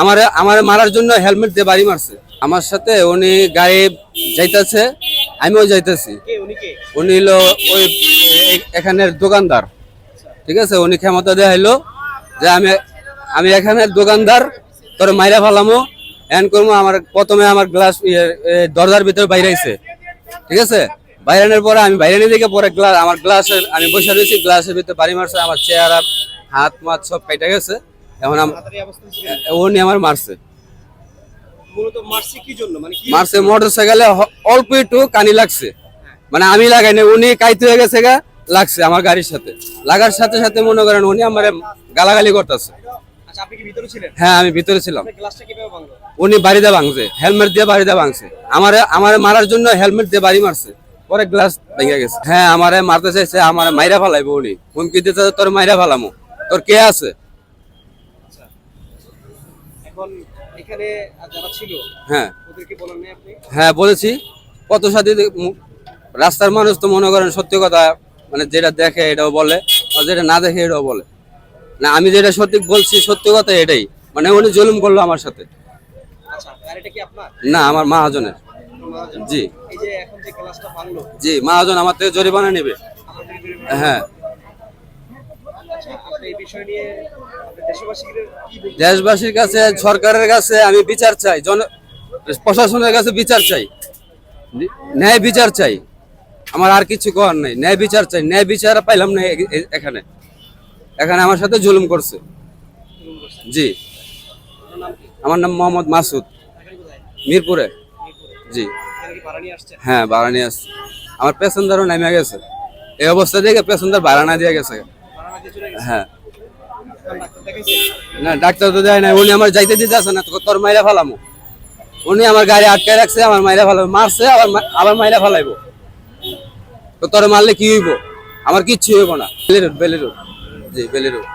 আমার আমার মারার জন্য হেলমেট দিয়ে বাড়ি মারছে। আমার সাথে উনি গাড়ি যাইতেছে আমিও যাইতেছি। উনি হলো ওই এখানের দোকানদার। ঠিক আছে? উনি ক্ষমতা দেখাইলো যে আমি আমি এখানের দোকানদার তোর মাইরা ফেলামো। এন করব আমার প্রথমে আমার গ্লাস দরজার ভিতরে বাইরে আইছে। ঠিক আছে? বাইরানোর পরে আমি বাইরে দিকে পরে গ্লাস আমার গ্লাসের আমি বসে রয়েছি গ্লাসের ভিতরে বাড়ি মারছে আমার চেহারা হাত মাত সব কেটে গেছে। এখন আমার মারছে। মারছে মোটর সাইকেলে অল্প একটু কানি লাগছে। মানে আমি উনি কাইতে হয়ে গেছে গা লাগছে আমার গাড়ির সাথে। লাগার সাথে সাথে মনে করেন উনি আমার গালাগালি করতেছে। আচ্ছা হ্যাঁ আমি ভিতরে ছিলাম। উনি বাড়িতে ভাঙছে হেলমেট দিয়ে বাড়িতে ভাঙছে। আমার আমার মারার জন্য হেলমেট দিয়ে বাড়ি মারছে। পরে গ্লাস ভেঙে গেছে। হ্যাঁ আমারে মারতে চাইছে আমার মাইরা ফালাইবো উনি। হুমকি দিতে তোর মাইরা ফালামো। তোর কে আছে? এখন এখানে যারা ছিল হ্যাঁ। ওদেরকে বলেন আপনি? হ্যাঁ বলেছি। কত সাথে রাস্তার মানুষ তো মনে করেন সত্যি কথা মানে যেটা দেখে এটাও বলে আর যেটা না দেখে এটাও বলে। না আমি যেটা সত্যি বলছি সত্যি কথা এটাই। মানে উনি জুলুম করল আমার সাথে। আচ্ছা না আমার মহাজনের। জি। জি মহাজন আমার থেকে জরিমানা নেবে। হ্যাঁ আচ্ছা আপনি এই বিষয় নিয়ে আপনার দেশবাসীকে কি বলবেন দেশবাসীর কাছে, সরকারের কাছে আমি বিচার চাই, জন প্রশাসনের কাছে বিচার চাই। ন্যায় বিচার চাই। আমার আর কিছু করার নাই। ন্যায় বিচার চাই। ন্যায় বিচার পাইলাম না এখানে। এখানে আমার সাথে জুলুম করছে। জি। আমার নাম মোহাম্মদ মাসুদ। মিরপুরে। জি। হ্যাঁ নিয়ে আসছে। আমার প্যাসেঞ্জারও নেমে গেছে। এই অবস্থা দেখে প্যাসেঞ্জার ভাড়া না দিয়ে গেছে। হ্যাঁ। না ডাক্তার তো দেয় না উনি আমার যাইতে দিতে আছে না তো তোর মাইরা ফেলামো। উনি আমার গাড়ি আটকায় রাখছে আমার মাইরা ফেলাবো মারছে আবার আবার মাইরা ফেলাইবো। তো তোর মারলে কি হইব? আমার কিচ্ছু হইব না। বেলে রোড বেলি রোড জি বেলি রোড